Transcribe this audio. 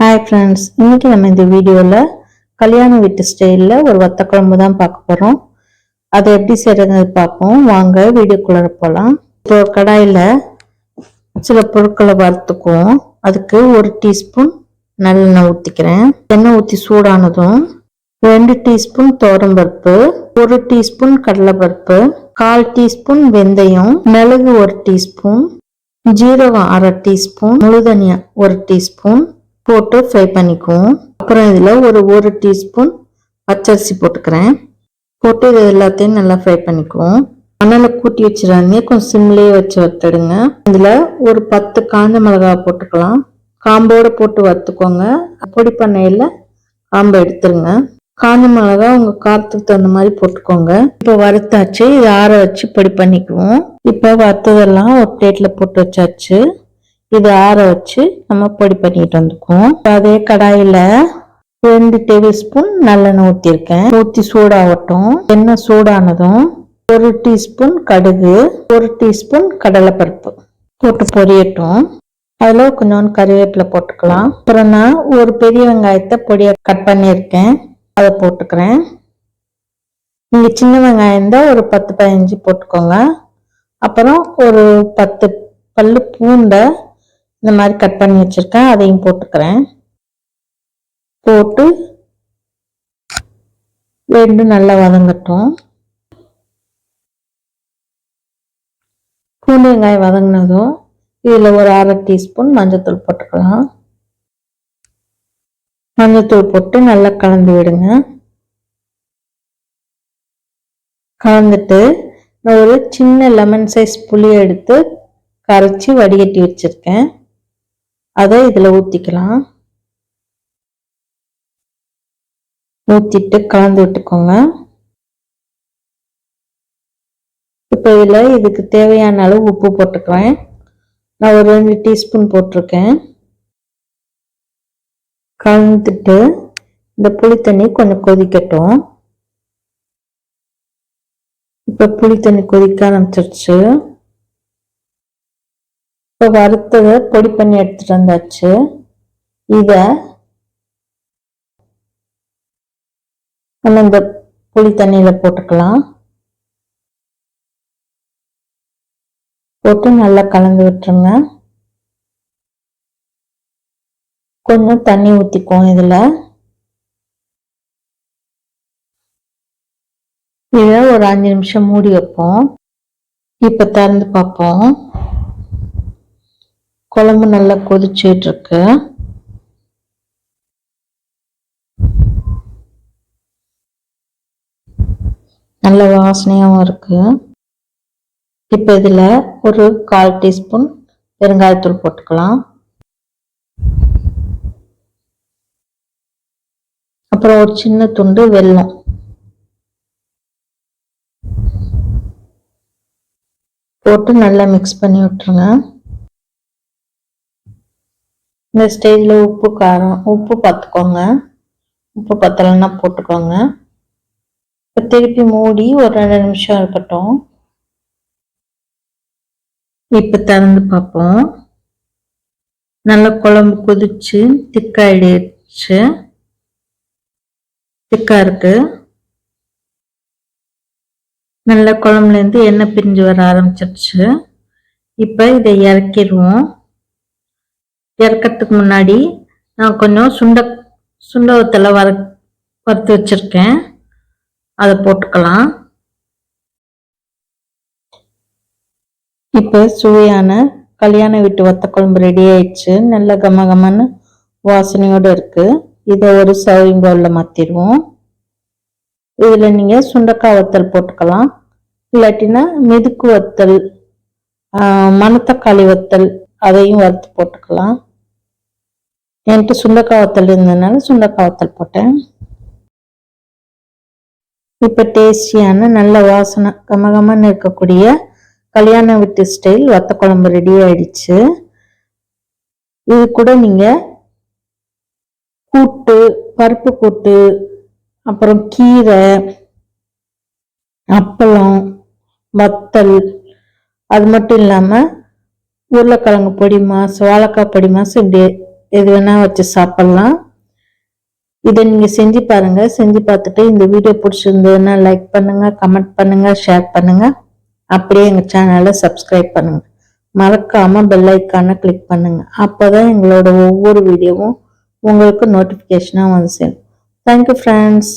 Hi friends இன்னைக்கு நம்ம இந்த வீடியோவில் கல்யாண வீட்டு ஸ்டைலில் ஒரு வத்த குழம்பு தான் பார்க்க போகிறோம் அதை எப்படி செய்கிறது பார்ப்போம். வாங்க வீடியோக்குள்ளே போகலாம் இப்போ கடாயில் சில பொருட்களை வறுத்துக்குவோம். அதுக்கு ஒரு டீஸ்பூன் நல்லெண்ணெய் ஊற்றிக்கிறேன் எண்ணெய் ஊற்றி சூடானதும் ரெண்டு டீஸ்பூன் பருப்பு ஒரு டீஸ்பூன் கடலைப்பருப்பு கால் டீஸ்பூன் வெந்தயம் மிளகு ஒரு டீஸ்பூன் ஜீரகம் அரை டீஸ்பூன் முழுதனியா ஒரு டீஸ்பூன் போட்டு ஃப்ரை பண்ணிக்குவோம். அப்புறம் இதில் ஒரு ஒரு டீஸ்பூன் பச்சரிசி போட்டுக்கிறேன். போட்டு இது எல்லாத்தையும் நல்லா ஃப்ரை பண்ணிக்குவோம். மணலை கூட்டி வச்சிடாதீங்க. கொஞ்சம் சிம்லேயே வச்சு வறுத்துடுங்க இதில் ஒரு பத்து காஞ்ச மிளகா போட்டுக்கலாம். காம்போடு போட்டு வறுத்துக்கோங்க பொடி பண்ணையில் காம்பை எடுத்துருங்க. காஞ்ச மிளகா உங்கள் காரத்துக்கு தகுந்த மாதிரி போட்டுக்கோங்க. இப்போ வறுத்தாச்சு. இதை ஆற வச்சு பொடி பண்ணிக்குவோம். இப்போ வறுத்ததெல்லாம் ஒரு பிளேட்டில் போட்டு வச்சாச்சு. இதை ஆற வச்சு நம்ம பொடி பண்ணிட்டு வந்துக்குவோம். அதே கடாயில ரெண்டு டேபிள் ஸ்பூன் நல்லெண்ணெய் ஊற்றிருக்கேன் ஊற்றி சூடாகட்டும். எண்ணெய் சூடானதும் ஒரு டீஸ்பூன் கடுகு ஒரு டீஸ்பூன் கடலைப்பருப்பு போட்டு பொரியட்டும். அதில் கொஞ்சோண்டு கருவேப்பிலை போட்டுக்கலாம். அப்புறம் நான் ஒரு பெரிய வெங்காயத்தை பொடியை கட் பண்ணியிருக்கேன். அதை போட்டுக்கிறேன். நீங்கள் சின்ன வெங்காயம் இருந்தால் ஒரு பத்து பதினஞ்சு போட்டுக்கோங்க. அப்புறம் ஒரு பத்து பல்லு பூண்டை இந்த மாதிரி கட் பண்ணி வச்சுருக்கேன். அதையும் போட்டுக்கிறேன். போட்டு ரெண்டும் நல்லா வதங்கட்டும். பூண்டு வெங்காயம் வதங்கினதும் இதில் ஒரு அரை டீஸ்பூன் மஞ்சத்தூள் போட்டுக்கலாம். மஞ்சத்தூள் போட்டு நல்லா கலந்து விடுங்க. கலந்துட்டு ஒரு சின்ன லெமன் சைஸ் புளியை எடுத்து கரைச்சி வடிகட்டி வச்சுருக்கேன். அதை இதில் ஊற்றிக்கலாம் ஊற்றிட்டு கலந்து விட்டுக்கோங்க. இப்போ இதில் இதுக்கு தேவையான அளவு உப்பு போட்டுக்கிறேன். நான் ஒரு ரெண்டு டீஸ்பூன் போட்டிருக்கேன். கலந்துட்டு இந்த புளி தண்ணி கொஞ்சம் கொதிக்கட்டும். இப்போ புளி தண்ணி கொதிக்க ஆரம்பிச்சிருச்சு. இப்போ வறுத்ததை பொடி பண்ணி எடுத்துட்டு வந்தாச்சு. இதை நம்ம இந்த புளி தண்ணியில போட்டுக்கலாம். போட்டு நல்லா கலந்து விட்டுருங்க. கொஞ்சம் தண்ணி ஊற்றிக்குவோம் இதில். இதை ஒரு அஞ்சு நிமிஷம் மூடி வைப்போம். இப்போ திறந்து பார்ப்போம். குழம்பு நல்லா கொதிச்சுட்டு இருக்கு நல்ல வாசனையாகவும் இருக்கு. இப்போ இதில் ஒரு கால் டீஸ்பூன் பெருங்காயத்தூள் போட்டுக்கலாம். அப்புறம் ஒரு சின்ன துண்டு வெல்லம். போட்டு நல்லா மிக்ஸ் பண்ணி விட்டுருங்க. இந்த ஸ்டேஜில் உப்பு காரம் உப்பு பார்த்துக்கோங்க உப்பு பத்தலைன்னா போட்டுக்கோங்க. இப்போ திருப்பி மூடி ஒரு ரெண்டு நிமிஷம் இருக்கட்டும். இப்போ திறந்து பார்ப்போம். நல்லா குழம்பு கொதிச்சு திக்காயிடுச்சு திக்கா இருக்கு. நல்ல குழம்புலேருந்து எண்ணெய் பிரிஞ்சு வர ஆரம்பிச்சிருச்சு. இப்போ இதை இறக்கிடுவோம். இறக்கிறதுக்கு முன்னாடி நான் கொஞ்சம் சுண்ட சுண்டவத்தில் வர வறுத்து வச்சுருக்கேன். அதை போட்டுக்கலாம். இப்போ சுவையான கல்யாண வீட்டு வத்த குழம்பு ரெடி ஆயிடுச்சு. நல்ல கம கமன்னு வாசனையோடு இருக்குது இதை ஒரு சர்விங் பவுலில் மாற்றிடுவோம் இதில் நீங்கள் சுண்டக்காய் வத்தல் போட்டுக்கலாம். இல்லாட்டினா மெதுக்கு வத்தல் மணத்தக்காளி வத்தல் அதையும் வறுத்து போட்டுக்கலாம். என்கிட்ட சுண்டக்காய் வத்தல் இருந்ததுனால சுண்டக்காய் வத்தல் போட்டேன். இப்போ டேஸ்டியான நல்ல வாசனை கமகமன்னு இருக்கக்கூடிய கல்யாண வீட்டு ஸ்டைல் வத்த குழம்பு ரெடி ஆயிடுச்சு. இது கூட நீங்கள் கூட்டு பருப்பு கூட்டு அப்புறம் கீரை அப்பளம் வத்தல் அது மட்டும் இல்லாமல் உருளைக்கிழங்கு பொடி மாசு வாழைக்காய் பொடி மாசு இப்படி எது வேணால் வச்சு சாப்பிட்லாம். இதை நீங்கள் செஞ்சு பாருங்கள் செஞ்சு பார்த்துட்டு இந்த வீடியோ பிடிச்சிருந்ததுன்னா லைக் பண்ணுங்கள் கமெண்ட் பண்ணுங்கள் ஷேர் பண்ணுங்கள் அப்படியே எங்கள் சேனலை சப்ஸ்கிரைப் பண்ணுங்கள் மறக்காமல் பெல் ஐக்கானை கிளிக் அப்போ தான் எங்களோட ஒவ்வொரு வீடியோவும் உங்களுக்கு நோட்டிஃபிகேஷனாக வந்து சேரும். Thank you friends